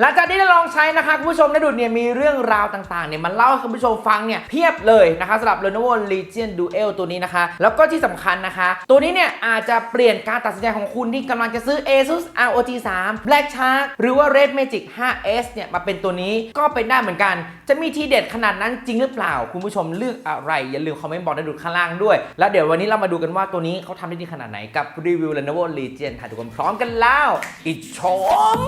หลังจากที่ได้ลองใช้นะคะคุณผู้ชมได้ดูเนี่ยมีเรื่องราวต่างๆเนี่ยมันเล่าให้คุณผู้ชมฟังเนี่ยเพียบเลยนะคะสำหรับ Lenovo Legion Duel ตัวนี้นะคะ แล้วก็ที่สำคัญนะคะ ตัวนี้เนี่ยอาจจะเปลี่ยนการตัดสินใจของคุณที่กำลังจะซื้อ ASUS ROG 3 Black Shark หรือว่า Red Magic 5S เนี่ยมาเป็นตัวนี้ก็เป็นได้เหมือนกัน จะมีทีเด็ดขนาดนั้นจริงหรือเปล่า คุณผู้ชมเลือกอะไร อย่าลืมคอมเมนต์บอกในดูข้างล่างด้วย แล้วเดี๋ยววันนี้เรามาดูกันว่าตัวนี้เขาทำได้ดีขนาดไหนกับรีวิว Lenovo Legion ถ่ายทุกคนพร้อมกันแล้วอิชชม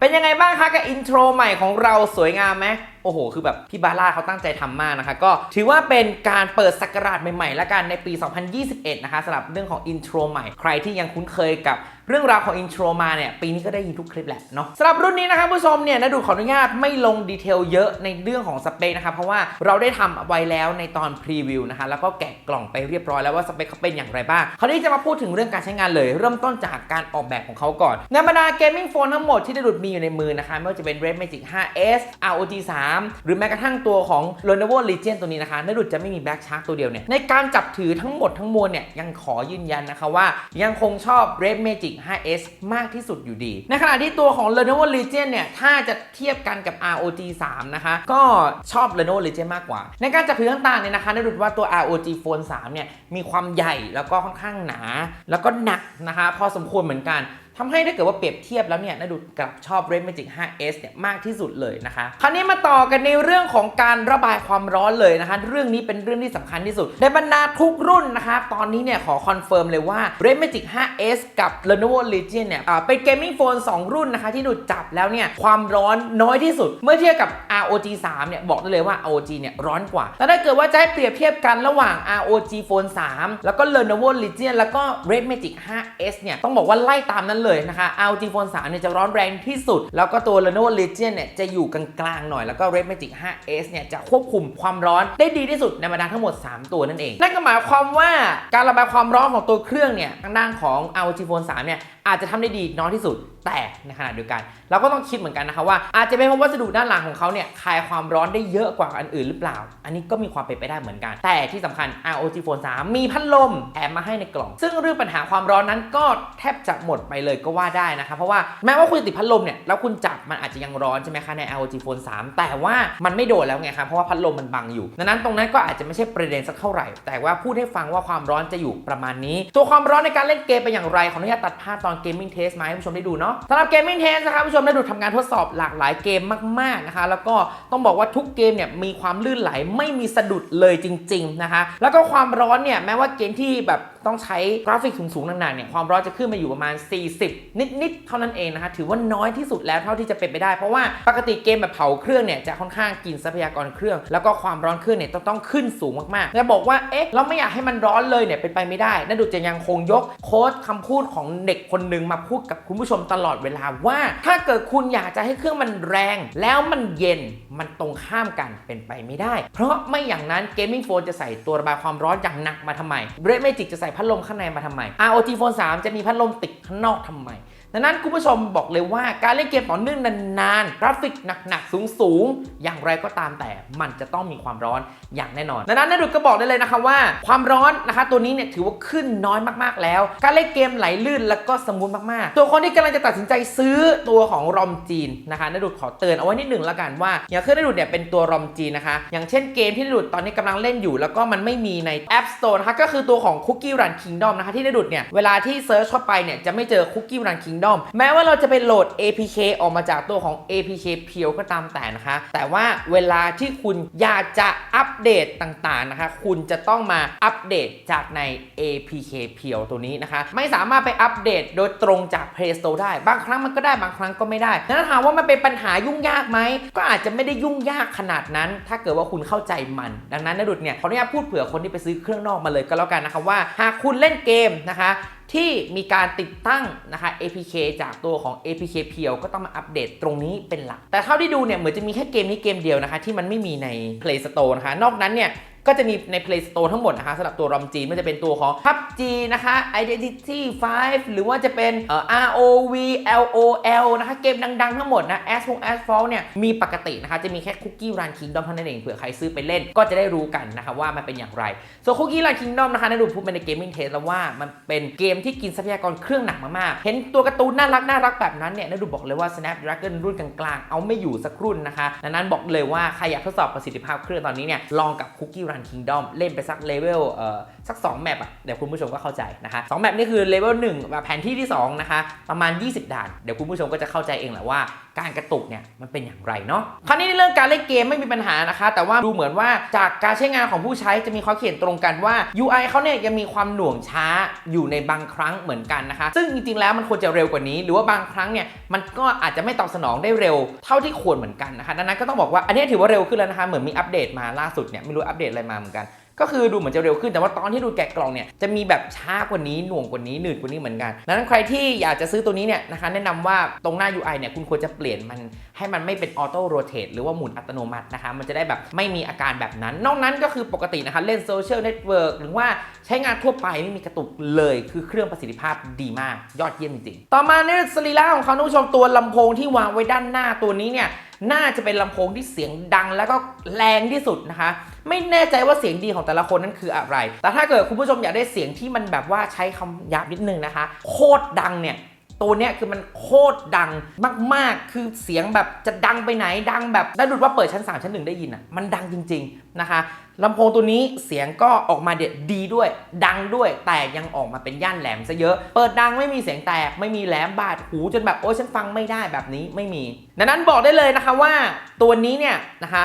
เป็นยังไงบ้างคะกับอินโทรใหม่ของเราสวยงามไหมโอ้โห คือแบบพี่บาร่าเขาตั้งใจทำมากนะคะ ก็ถือว่าเป็นการเปิดสักราชใหม่ๆ แล้วกันในปี 2021 นะคะสำหรับเรื่องของอินโทรใหม่ ใครที่ยังคุ้นเคยกับเรื่องราวของอินโทรมาเนี่ยปีนี้ก็ได้ยินทุกคลิปแหละเนาะสำหรับรุ่นนี้นะคะผู้ชมเนี่ยนะดูขออนุญาตไม่ลงดีเทลเยอะในเรื่องของสเปคนะคะเพราะว่าเราได้ทำไว้แล้วในตอนพรีวิวนะคะแล้วก็แกะกล่องไปเรียบร้อยแล้วว่าสเปคเขาเป็นอย่างไรบ้างคราวนี้จะมาพูดถึงเรื่องการใช้งานเลย เริ่มต้นจากการออกแบบของเขาก่อนในบรรดาเกมมิ่งโฟนทั้งหมดที่ได้ดุดมีอยู่ในมือนะคะไม่ว่าจะเป็น Red Magic 5S ROG 3หรือแม้กระทั่งตัวของ Lenovo Legion ตัวนี้นะคะได้ดุดจะไม่มี Black Shark ตัวเดียวเนี่ยในการจับถือทั้งหมดทั้งมวลเนี่ยยังขอยืนยันนะคะว่า ยังคงชอบ Red Magic 5S มากที่สุดอยู่ดี ในขณะที่ตัวของ Lenovo Legion เนี่ยถ้าจะเทียบกันกับ ROG 3 นะคะ ก็ชอบ Lenovo Legion มากกว่า ในการจับถือต่างๆเนี่ยนะคะได้ดูว่าตัว ROG Phone 3 เนี่ยมีความใหญ่แล้วก็ค่อนข้างหนา แล้วก็หนักนะคะ พอสมควรเหมือนกัน ทำให้ถ้าเกิดว่าเปรียบเทียบแล้วเนี่ยนาดูกลับชอบ Red Magic 5S เนี่ยมากที่สุดเลยนะคะ คราวนี้มาต่อกันในเรื่องของการระบายความร้อนเลยนะคะ เรื่องนี้เป็นเรื่องที่สำคัญที่สุด ในบรรดาทุกรุ่นนะคะ ตอนนี้เนี่ยขอคอนเฟิร์มเลยว่า Red Magic 5S กับ Lenovo Legion เนี่ยอ่าเป็นเกมมิ่งโฟน2 รุ่นนะคะ ที่ดูจับแล้วเนี่ยความร้อนน้อยที่สุด เมื่อเทียบกับ ROG 3 เนี่ยบอกได้เลยว่า ROG เนี่ยร้อนกว่า แต่ถ้าเกิดว่าจะให้เปรียบเทียบกันระหว่าง ROG Phone 3 แล้วก็ Lenovo Legion แล้วก็ Red Magic 5S เนี่ยต้องบอกว่าไล่ตามนั้นเลยนะคะ LG Phone 3 เนี่ยจะร้อนแรงที่สุด แล้วก็ตัว Lenovo Legion เนี่ยจะอยู่กลางๆหน่อย แล้วก็ Red Magic 5S เนี่ยจะควบคุมความร้อนได้ดีที่สุดในบรรดาทั้งหมด 3 ตัวนั่นเอง นั่นก็หมายความว่าการระบายความร้อนของตัวเครื่องเนี่ยทางด้านของ LG Phone 3 เนี่ยอาจจะทำได้ดีน้อยที่สุด แต่ในขณะเดียวกัน เราก็ต้องคิดเหมือนกันนะคะว่าอาจจะเป็นเพราะวัสดุด้านหลังของเขาเนี่ยคายความร้อนได้เยอะกว่าอันอื่นหรือเปล่า อันนี้ก็มีความเป็นไปได้เหมือนกัน แต่ที่สำคัญ ROG Phone 3 มีพัดลมแถมมาให้ในกล่อง ซึ่งเรื่องปัญหาความร้อนนั้นก็แทบจะหมดไปเลยก็ว่าได้นะคะเพราะว่าแม้ว่าคุณติดพัดลมเนี่ยแล้วคุณจับมันอาจจะยังร้อนใช่ไหมคะใน ROG Phone 3 แต่ว่ามันไม่โดนแล้วไงคะเพราะว่าพัดลมมันบังอยู่ดังนั้นตรงนั้นก็อาจจะไม่ใช่ประเด็นสักเท่าไหร่ แต่ว่าพูดให้ฟังว่าความร้อนจะอยู่ประมาณนี้ ตัวความร้อนในการเล่นเกมเป็นอย่างไรขออนุญาตตัดภาพตอน Gaming Test มาให้ผู้ชมได้ดูเนาะสำหรับ Gaming Test นะครับผู้ชมได้ดูทำงานทดสอบหลากหลายเกมมากๆนะคะ แล้วก็ต้องบอกว่าทุกเกมเนี่ยมีความลื่นไหลไม่มีสะดุดเลยจริง ๆนะคะ แล้วก็ความร้อนเนี่ยแม้ว่าเกมที่แบบต้องใช้กราฟิกสูงๆหนักๆเนี่ยความร้อนจะขึ้นมาอยู่ประมาณ 40 นิดๆเท่านั้นเองนะคะถือว่าน้อยที่สุดแล้วเท่าที่จะเป็นไปได้ เพราะว่าปกติเกมแบบเผาเครื่องเนี่ยจะค่อนข้างกินทรัพยากรเครื่อง แล้วก็ความร้อนเครื่องเนี่ยต้องต้องขึ้นสูงมากๆจะบอกว่าเอ๊ะเราไม่อยากให้มันร้อนเลยเนี่ยเป็นไปไม่ได้นั่นดูจะยังคงยกโค้ดคำพูดของเด็กคนหนึ่งมาพูดกับคุณผู้ชมตลอดเวลาว่า ถ้าเกิดคุณอยากจะให้เครื่องมันแรง แล้วมันเย็นมันตรงข้ามกันเป็นไปไม่ได้ เพราะไม่อย่างนั้นเกมมิ่งโฟนจะใส่ตัวระบายความร้อนอย่างหนักมาทำไมเรดเมจิกจะใส่พัดลมข้างในมาทำไม ROG Phone 3 จะมีพัดลมติดข้างนอกทำไมดังนั้นคุณผู้ชมบอกเลยว่าการเล่นเกมต่อเนื่องนานๆกราฟิกหนักๆ สูงๆ อย่างไรก็ตามแต่มันจะต้องมีความร้อนอย่างแน่นอนดังนั้นนาดุดก็บอกได้เลยนะคะว่า ความร้อนนะคะตัวนี้เนี่ยถือว่าขึ้นน้อยมากๆแล้ว การเล่นเกมไหลลื่นแล้วก็สมูทมากๆ ตัวคนที่กำลังจะตัดสินใจซื้อตัวของรอมจีนนะคะนาดุดขอเตือนเอาไว้นิดหนึ่งละกันว่า อย่างเครื่องนาดุดเนี่ยเป็นตัวรอมจีนนะคะ อย่างเช่นเกมที่นาดุดตอนนี้กำลังเล่นอยู่ แล้วก็มันไม่มีใน App Store นะคะก็คือตัวของ Cookie Run Kingdom นะคะที่นาดุดเนี่ยเวลาที่เซิร์ชเข้าไปเนี่ยจะไม่เจอ Cookie Run Kingdom แม้ว่าเราจะไปโหลด APK ออกมาจากตัวของ APK เพียวก็ตามแต่นะคะ แต่ว่าเวลาที่คุณอยากจะอัปเดตต่างๆนะคะ คุณจะต้องมาอัปเดตจากใน APK เพียวตัวนี้นะคะ ไม่สามารถไปอัปเดตโดยตรงจาก Play Store ได้บางครั้งมันก็ได้บางครั้งก็ไม่ได้แล้วถามว่ามันเป็นปัญหายุ่งยากไหมก็อาจจะไม่ได้ยุ่งยากขนาดนั้น ถ้าเกิดว่าคุณเข้าใจมัน ดังนั้นนดุดเนี่ยขออนุญาตพูดเผื่อคนที่ไปซื้อเครื่องนอกมาเลยก็แล้วกันนะคะว่าหาคุณเล่นเกมนะคะที่มีการติดตั้งนะคะ APK จากตัวของ APK เพียวก็ต้องมาอัปเดตตรงนี้เป็นหลัก แต่เท่าที่ดูเนี่ยเหมือนจะมีแค่เกมนี้เกมเดียวนะคะ ที่มันไม่มีใน Play Store นะคะ นอกนั้นเนี่ย ก็จะมีใน Play Store ทั้งหมดนะคะสำหรับตัวรอมจีนมันจะเป็นตัวของ PUBG นะคะ Identity 5 หรือว่าจะเป็น ROV LOL นะคะ เกมดัง ๆ ทั้งหมดนะ a s p h o n a s p h a l t เนี่ยมีปกตินะคะ จะมีแค่ Cookie Run Kingdom เท่านั้นเองเผื่อใครซื้อไปเล่นก็จะได้รู้กันนะคะว่ามันเป็นอย่างไร ส่วน Cookie Run Kingdom นะคะนดูพูดไปใน Gaming Test แล้วว่ามันเป็นเกมที่กินทรัพยากรเครื่องหนักมากๆ เห็นตัวการ์ตูนน่ารักน่ารักแบบนั้นเนี่ยนดูบอกเลยว่า Snapdragon รุ่นกลางๆเอาไม่อยู่สักรุ่นนะคะดังนั้นบอกเลยว่าใครอยากทดสอบประสิทธิภาพเครื่องตอนนี้เนี่ยลองกับ Cookie Run Kingdom เล่นไปสักเลเวลเอ่อ สัก 2 แมปอะเดี๋ยวคุณผู้ชมก็เข้าใจนะคะ2แมปนี่คือเลเวล1แบบแผนที่ที่2นะคะประมาณ 20 ด่าน เดี๋ยวคุณผู้ชมก็จะเข้าใจเองแหละว่าการกระตุกเนี่ยมันเป็นอย่างไรเนาะคราวนี้ในเรื่องการเล่นเกมไม่มีปัญหานะคะ แต่ว่าดูเหมือนว่าจากการใช้งานของผู้ใช้จะมีข้อเขียนตรงกันว่า UI เขาเนี่ยยังมีความหน่วงช้าอยู่ในบางครั้งเหมือนกันนะคะ ซึ่งจริงๆแล้วมันควรจะเร็วกว่านี้ หรือว่าบางครั้งเนี่ยมันก็อาจจะไม่ตอบสนองได้เร็วเท่าที่ควรเหมือนกันนะคะดังนั้นก็ต้องบอกว่าอันนี้ถือว่าเร็วขึ้นแล้วนะคะเหมือนมีอัปเดตมาล่าสุดเนี่ยไม่รู้อัปเดตอะไรมาเหมือนกัน ก็คือดูเหมือนจะเร็วขึ้นแต่ว่าตอนที่ดูแกะกล่องเนี่ยจะมีแบบช้ากว่านี้หน่วงกว่านี้หนืดกว่านี้เหมือนกันดังนั้นใครที่อยากจะซื้อตัวนี้เนี่ยนะคะแนะนำว่าตรงหน้า UI เนี่ยคุณควรจะเปลี่ยนมันให้มันไม่เป็นออโต้โรเตทหรือว่าหมุนอัตโนมัตินะคะมันจะได้แบบไม่มีอาการแบบนั้น นอกนั้นก็คือปกตินะคะเล่นโซเชียลเน็ตเวิร์กหรือว่าใช้งานทั่วไปไม่มีกระตุกเลยคือเครื่องประสิทธิภาพดีมากยอดเยี่ยมจริงๆต่อมาในสรีระของเขาท่านผู้ชมตัวลำโพงที่วางไว้ด้านหน้าตัวนี้เนี่ยน่าจะเป็นลำโพงที่เสียงดังแล้วก็แรงที่สุดนะคะ ไม่แน่ใจว่าเสียงดีของแต่ละคนนั้นคืออะไร แต่ถ้าเกิดคุณผู้ชมอยากได้เสียงที่มันแบบว่าใช้คำหยาบนิดนึงนะคะ โคตรดังเนี่ยตัวเนี้ยคือมันโคตรดังมากๆ คือเสียงแบบจะดังไปไหนดังแบบได้ดูดว่าเปิดชั้น 3 ชั้นหนึ่งได้ยินอะ มันดังจริง ๆ นะคะ ลำโพงตัวนี้เสียงก็ออกมาเด็ดดีด้วย ดังด้วยแต่ยังออกมาเป็นย่านแหลมซะเยอะ เปิดดังไม่มีเสียงแตก ไม่มีแหลมบาดหูจนแบบโอ้ยฉันฟังไม่ได้แบบนี้ไม่มีดังนั้นบอกได้เลยนะคะว่าตัวนี้เนี่ยนะคะ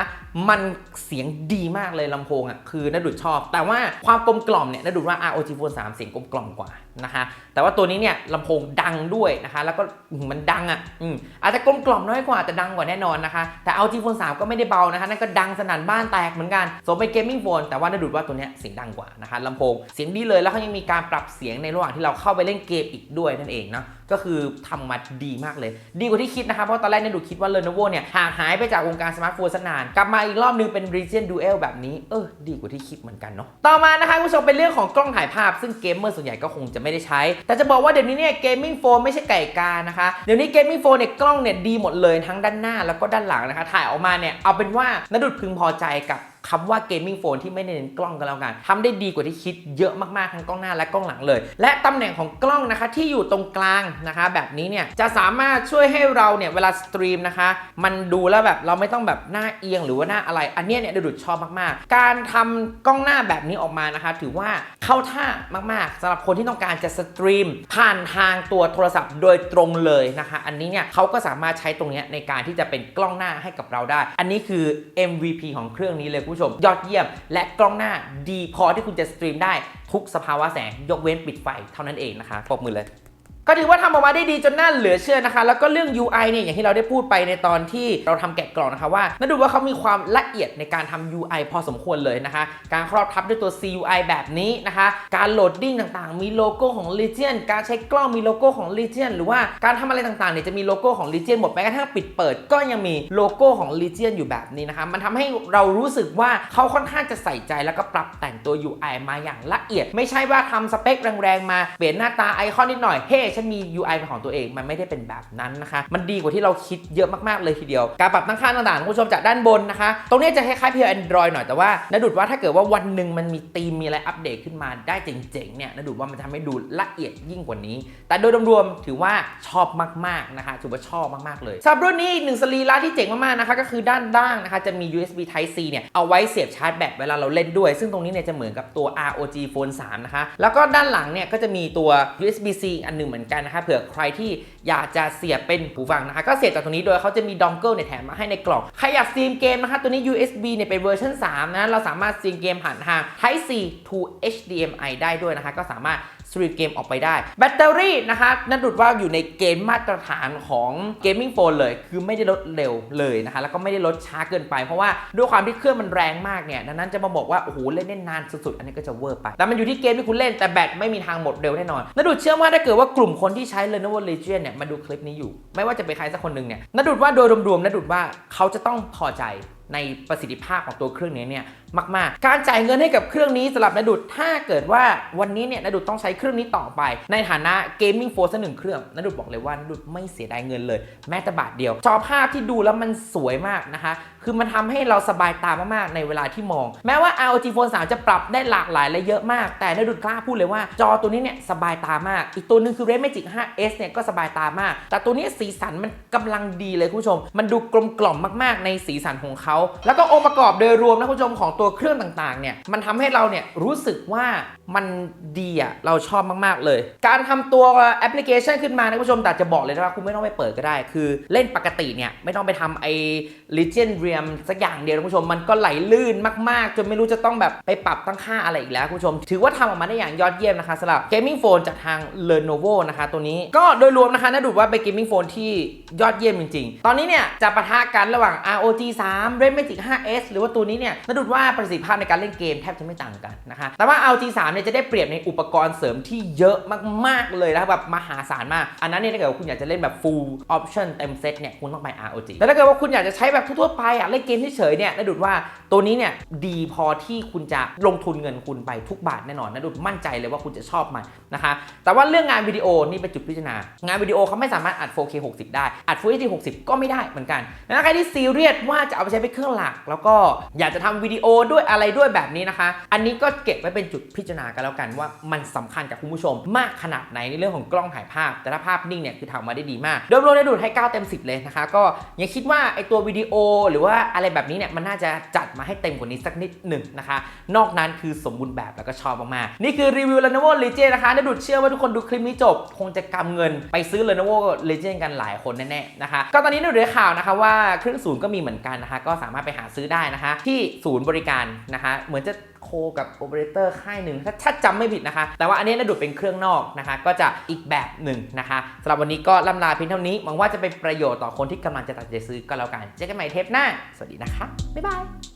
มันเสียงดีมากเลยลำโพงอะคือนดุดชอบ แต่ว่าความกลมกล่อมเนี่ยนดุดว่า ROG Phone 3 เสียงกลมกล่อมกว่านะคะแต่ว่าตัวนี้เนี่ยลำโพงดังด้วยนะคะ แล้วก็มันดังอะอืมอาจจะกลมกล่อมน้อยกว่าแต่ดังกว่าแน่นอนนะคะ แต่ ROG Phone 3 ก็ไม่ได้เบานะคะนั่นก็ดังสนั่นบ้านแตกเหมือนกันสมเป็นเกมมิ่งโฟนแต่ว่านดุดว่าตัวเนี้ยเสียงดังกว่านะคะลำโพงเสียงดีเลยแล้วเขายังมีการปรับเสียงในระหว่างที่เราเข้าไปเล่นเกมอีกด้วยนั่นเองเนาะก็คือทำมาดีมากเลย ดีกว่าที่คิดนะคะเพราะตอนแรกเนี่ยดูคิดว่า Lenovo เนี่ยห่างหายไปจากวงการสมาร์ทโฟนซะนาน กลับมาอีกรอบนึงเป็น Region Duel แบบนี้ เออ ดีกว่าที่คิดเหมือนกันเนาะ ต่อมานะคะคุณผู้ชมเป็นเรื่องของกล้องถ่ายภาพ ซึ่งเกมเมอร์ส่วนใหญ่ก็คงจะไม่ได้ใช้ แต่จะบอกว่าเดี๋ยวนี้เนี่ยเกมมิ่งโฟนไม่ใช่ไก่กานะคะ เดี๋ยวนี้เกมมิ่งโฟนเนี่ยกล้องเนี่ยดีหมดเลยทั้งด้านหน้าแล้วก็ด้านหลังนะคะถ่ายออกมาเนี่ยเอาเป็นว่านดุดพึงพอใจกับคำว่าเกมมิ่งโฟนที่ไม่เน้นกล้องกันแล้วกันทำได้ดีกว่าที่คิดเยอะมากๆทั้งกล้องหน้าและกล้องหลังเลย และตำแหน่งของกล้องนะคะที่อยู่ตรงกลางนะคะแบบนี้เนี่ยจะสามารถช่วยให้เราเนี่ยเวลาสตรีมนะคะ มันดูแล้วแบบเราไม่ต้องแบบหน้าเอียงหรือว่าหน้าอะไร อันเนี้ยเนี่ยดยวดุดชอบมากๆ การทำกล้องหน้าแบบนี้ออกมานะคะ ถือว่าเข้าท่ามากๆสำหรับคนที่ต้องการจะสตรีม ผ่านทางตัวโทรศัพท์โดยตรงเลยนะคะ อันนี้เนี่ยเขาก็สามารถใช้ตรงนี้ในการที่จะเป็นกล้องหน้าให้กับเราได้ อันนี้คือ MVP ของเครื่องนี้เลยคุณผู้ชม ยอดเยี่ยม และกล้องหน้าดีพอที่คุณจะสตรีมได้ทุกสภาวะแสงยกเว้นปิดไฟเท่านั้นเองนะคะปรบมือเลย ก็ถือว่าทำออกมาได้ดีจนน่าเหลือเชื่อนะคะ แล้วก็เรื่อง UI เนี่ยอย่างที่เราได้พูดไปในตอนที่เราทำแกะกล่องนะคะว่าน่าดูว่าเขามีความละเอียดในการทำ UI พอสมควรเลยนะคะ การครอบทับด้วยตัว CUI แบบนี้นะคะ การโหลดดิ้งต่างๆ มีโลโก้ของ Legion การใช้กล้องมีโลโก้ของ Legion หรือว่าการทำอะไรต่างๆเนี่ยจะมีโลโก้ของ Legion หมดแม้กระทั่งปิดเปิด ก็ยังมีโลโก้ของ Legion อยู่แบบนี้นะคะมันทำให้เรารู้สึกว่าเขาค่อนข้างจะใส่ใจแล้วก็ปรับแต่งตัว UI มาอย่างละเอียด ไม่ใช่ว่าทำสเปคแรงๆมาเปลี่ยนหน้าตาไอคอนนิดหน่อยเฮ้ฉันมี UI เป็นของตัวเอง มันไม่ได้เป็นแบบนั้นนะคะ มันดีกว่าที่เราคิดเยอะมากๆเลยทีเดียว การปรับตั้งค่าต่างๆคุณผู้ชมจากด้านบนนะคะ ตรงนี้จะคล้ายๆเพียว Android หน่อย แต่ว่านดุดว่าถ้าเกิดว่าวันหนึ่งมันมีธีมมีอะไรอัปเดตขึ้นมาได้เจ๋งๆเนี่ยนดุดว่ามันทำให้ดูละเอียดยิ่งกว่านี้ แต่โดยรวมๆถือว่าชอบมากๆนะคะถือว่าชอบมากๆเลยสำหรับรุ่นนี้อีกหนึ่งสรีระที่เจ๋งมากๆนะคะก็คือด้านล่างนะคะจะมี USB Type C เนี่ยเอาไว้เสียบชาร์จแบตเวลาเราเล่นด้วย ซึ่งตรงนี้เนี่ยจะเหมือนกับตัว ROG Phone 3 นะคะแล้วก็ด้านหลังเนี่ยก็จะมีตัว USB C อันหนึ่งเหมือนกันนะคะเผื่อใครที่อยากจะเสียบเป็นหูฟังนะคะก็เสียบจากตรงนี้โดยเขาจะมีดองเกิลเนี่ยแถมมาให้ในกล่องใครอยากซีมเกมนะคะตัวนี้ USB เนี่ยเป็นเวอร์ชัน3นะเราสามารถซีมเกมผ่านทาง Type C to HDMI ได้ด้วยนะคะก็สามารถ สตรีมเกมออกไปได้ แบตเตอรี่นะคะนั่นดุดว่าอยู่ในเกณฑ์มาตรฐานของเกมมิ่งโฟนเลย คือไม่ได้ลดเร็วเลยนะคะ แล้วก็ไม่ได้ลดช้าเกินไป เพราะว่าด้วยความที่เครื่องมันแรงมากเนี่ย ดังนั้นจะมาบอกว่า โอ้โห เล่นได้นานสุดๆ อันนี้ก็จะเวอร์ไป แต่มันอยู่ที่เกมที่คุณเล่นแต่แบตไม่มีทางหมดเร็วแน่นอนนัดุดเชื่อว่าถ้าเกิดว่ากลุ่มคนที่ใช้ Lenovo Legion เนี่ยมาดูคลิปนี้อยู่ ไม่ว่าจะเป็นใครสักคนหนึ่งเนี่ยนัดุดว่าโดยรวมๆนดุดว่าเขาจะต้องพอใจในประสิทธิภาพของตัวเครื่องนี้เนี่ย มาก ๆ การจ่ายเงินให้กับเครื่องนี้สำหรับนดุดถ้าเกิดว่าวันนี้เนี่ยนดุดต้องใช้เครื่องนี้ต่อไป ในฐานะเกมมิ่งโฟนสักหนึ่งเครื่องนดุดบอกเลยว่านดุดไม่เสียดายเงินเลย แม้แต่บาทเดียวจอภาพที่ดูแล้วมันสวยมากนะคะคือมันทำให้เราสบายตามากๆในเวลาที่มอง แม้ว่า ROG Phone 3 จะปรับได้หลากหลายและเยอะมาก แต่นดุดกล้าพูดเลยว่า จอตัวนี้เนี่ยสบายตามาก อีกตัวหนึงคือ Red Magic 5S เนี่ยก็สบายตามาก แต่ตัวนี้สีสันมันกำลังดีเลยคุณผู้ชม มันดูกลมกล่อมมากๆ ในสีสันของเขาแล้วก็องค์ประกอบโดยรวมนะคุณผู้ชมของตัวัวเครื่องต่างๆเนี่ยมันทำให้เราเนี่ยรู้สึกว่ามันดีอะเราชอบมาก ๆ เลย การทำตัวแอปพลิเคชันขึ้นมานะผู้ชมแต่จะบอกเลยนะว่าคุณไม่ต้องไปเปิดก็ได้ คือเล่นปกติเนี่ย ไม่ต้องไปทำไอ้ Legion Realm สักอย่างเดียวนะคุณผู้ชมมันก็ไหลลื่นมาก ๆ จนไม่รู้จะต้องแบบไปปรับตั้งค่าอะไรอีกแล้วคุณผู้ชม ถือว่าทำออกมาได้อย่างยอดเยี่ยมนะคะสำหรับ Gaming Phone จากทาง Lenovo นะคะตัวนี้ก็โดยรวมนะคะน่าดูว่าเป็น Gaming Phone ที่ยอดเยี่ยมจริง ๆ ตอนนี้เนี่ยจะปะทะกันระหว่าง ROG 3 Red Magic 5S หรือว่าตัวนี้เนี่ยน่าดูว่าประสิทธิภาพในการเล่นเกมแทบจะไม่ต่างกันนะคะแต่ว่า ROG 3เนี่ยจะได้เปรียบในอุปกรณ์เสริมที่เยอะมากๆเลยนะครับแบบมหาศาลมาก อันนั้นเนี่ยถ้าเกิดว่าคุณอยากจะเล่นแบบ full option เต็มเซตเนี่ยคุณต้องไป ROG แต่ถ้าเกิดว่าคุณอยากจะใช้แบบทั่วๆไปอะเล่นเกมเฉยๆเนี่ยน่าดูว่าตัวนี้เนี่ยดีพอที่คุณจะลงทุนเงินคุณไปทุกบาทแน่นอนนะดูมั่นใจเลยว่าคุณจะชอบมันนะคะแต่ว่าเรื่องงานวิดีโอนี่เป็นจุดพิจารณางานวิดีโอเขาไม่สามารถอัด 4K 60 ได้อัด Full HD 60 ก็ไม่ได้เหมือนกันดังนั้นใครที่ซีเรียสว่าจะเอาไปใช้เป็นเครื่องหลัก แล้วก็อยากจะทำวิดีโอด้วยอะไรด้วยแบบนี้นะคะ อันนี้ก็เก็บไว้เป็นจุดพิจารณากันแล้วกันว่ามันสำคัญกับคุณผู้ชม มากขนาดไหนในเรื่องของกล้องถ่ายภาพ แต่ถ้าภาพนิ่งเนี่ยคือทำมาได้ดีมากโดยรวมได้ดูดให้ 9 เต็ม 10 เลยนะคะ ก็ยังคิดว่าไอตัววิดีโอหรือว่าอะไรแบบนี้เนี่ยมันน่าจะจัดมาให้เต็มกว่านี้สักนิดหนึ่งนะคะ นอกนั้นคือสมบูรณ์แบบแล้วก็ชอบมากๆนี่คือรีวิว Lenovo Legion นะคะได้ดูดเชื่อว่าทุกคนดูคลิปนี้จบ คงจะกำเงินไปซื้อ Lenovo Legion กันหลายคนแน่ๆนะคะก็ตอนนี้ได้ดูได้ข่าวนะคะว่าเครื่องศูนย์ก็มีเหมือนกันนะคะก็สามารถไปหาซื้อได้นะคะ ที่ศูนย์บริการนะคะเหมือนจะ โคกับโอเปอเรเตอร์ค่ายหนึ่งถ้าจำไม่ผิดนะคะ แต่ว่าอันนี้นะดูดเป็นเครื่องนอกนะคะ ก็จะอีกแบบหนึ่งนะคะสำหรับวันนี้ก็ล่ำลาเพียงเท่านี้หวังว่าจะเป็นประโยชน์ต่อคนที่กำลังจะตัดใจซื้อก็แล้วกันเจอกันใหม่เทปหน้า สวัสดีนะคะบ๊ายบาย